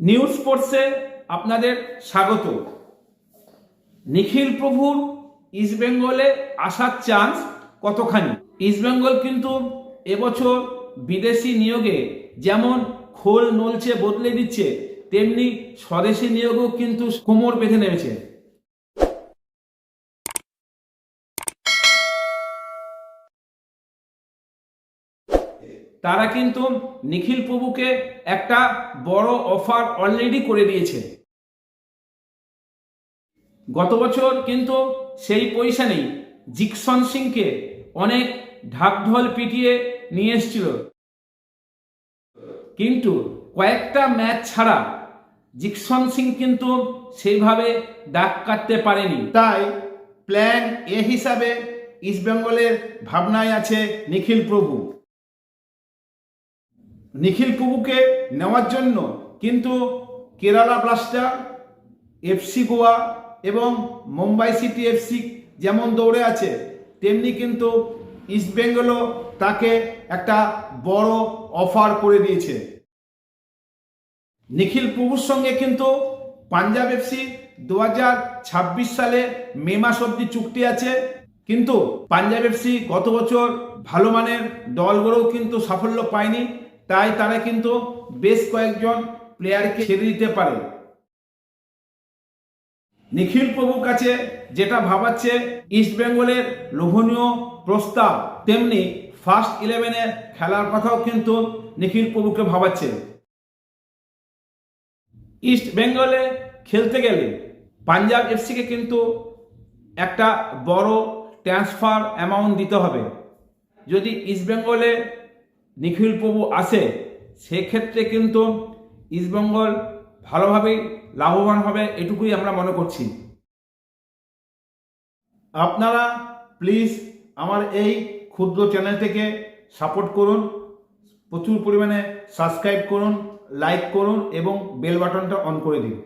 News স্পোর্টসে আপনাদের স্বাগত। নিখিল প্রভুর ইস্টবেঙ্গলে আসার চান্স কতখানি? ইস্টবেঙ্গল কিন্তু এবছর বিদেশি নিয়োগে যেমন খোল নলছে, বদলে দিচ্ছে, তেমনি স্বদেশি নিয়োগও কিন্তু কোমর বেঁধে নেমেছে। তারা কিন্তু নিখিল প্রভুকে একটা বড় অফার অলরেডি করে দিয়েছে। গত বছর কিন্তু সেই পয়সা নেই। জিকসন সিংকে অনেক ঢাকঢোল পিটিয়ে নিয়ে এসেছিল। কিন্তু কয়েকটা ম্যাচ ছাড়া জিকসন সিং কিন্তু সেইভাবে ডাক কাটতে পারেনি। তাই প্ল্যান এ হিসাবে ইস্টবেঙ্গলের ভাবনায় আছে নিখিল প্রভু। নিখিল প্রভুকে নেওয়ার জন্য কিন্তু কেরালা ব্লাস্টার, এফসি গোয়া এবং মুম্বাই সিটি এফসি যেমন দৌড়ে আছে, তেমনি কিন্তু ইস্টবেঙ্গলও তাকে একটা বড় অফার করে দিয়েছে। নিখিল প্রভুর সঙ্গে কিন্তু পাঞ্জাব এফসি দু হাজার ছাব্বিশ সালে মে মাস অব্দি চুক্তি আছে, কিন্তু পাঞ্জাব এফসি গত বছর ভালো মানের দলগুলোও কিন্তু সাফল্য পায়নি। তাই তারা কিন্তু বেশ কয়েকজন প্লেয়ারকে ছেড়ে দিতে পারে। নিখিল প্রভুর কাছে যেটা ভাবাচ্ছে ইস্ট বেঙ্গলের লোভনীয় প্রস্তাব, তেমনি ফার্স্ট ইলেভেনে খেলার কথাও কিন্তু নিখিল প্রভুকে ভাবাচ্ছে। ইস্ট বেঙ্গলে খেলতে গেলে পাঞ্জাব এফসিকে কিন্তু একটা বড় ট্রান্সফার অ্যামাউন্ট দিতে হবে। যদি ইস্ট বেঙ্গলে নিখিল প্রভু আসে সেক্ষেত্রে কিন্তু ইস্টবেঙ্গল ভালোভাবেই লাভবান হবে, এটুকুই আমরা মনে করছি। আপনারা প্লিজ আমার এই ক্ষুদ্র চ্যানেলটিকে সাপোর্ট করুন, প্রচুর পরিমাণে সাবস্ক্রাইব করুন লাইক করুন এবং বেল বাটনটা অন করে দিন।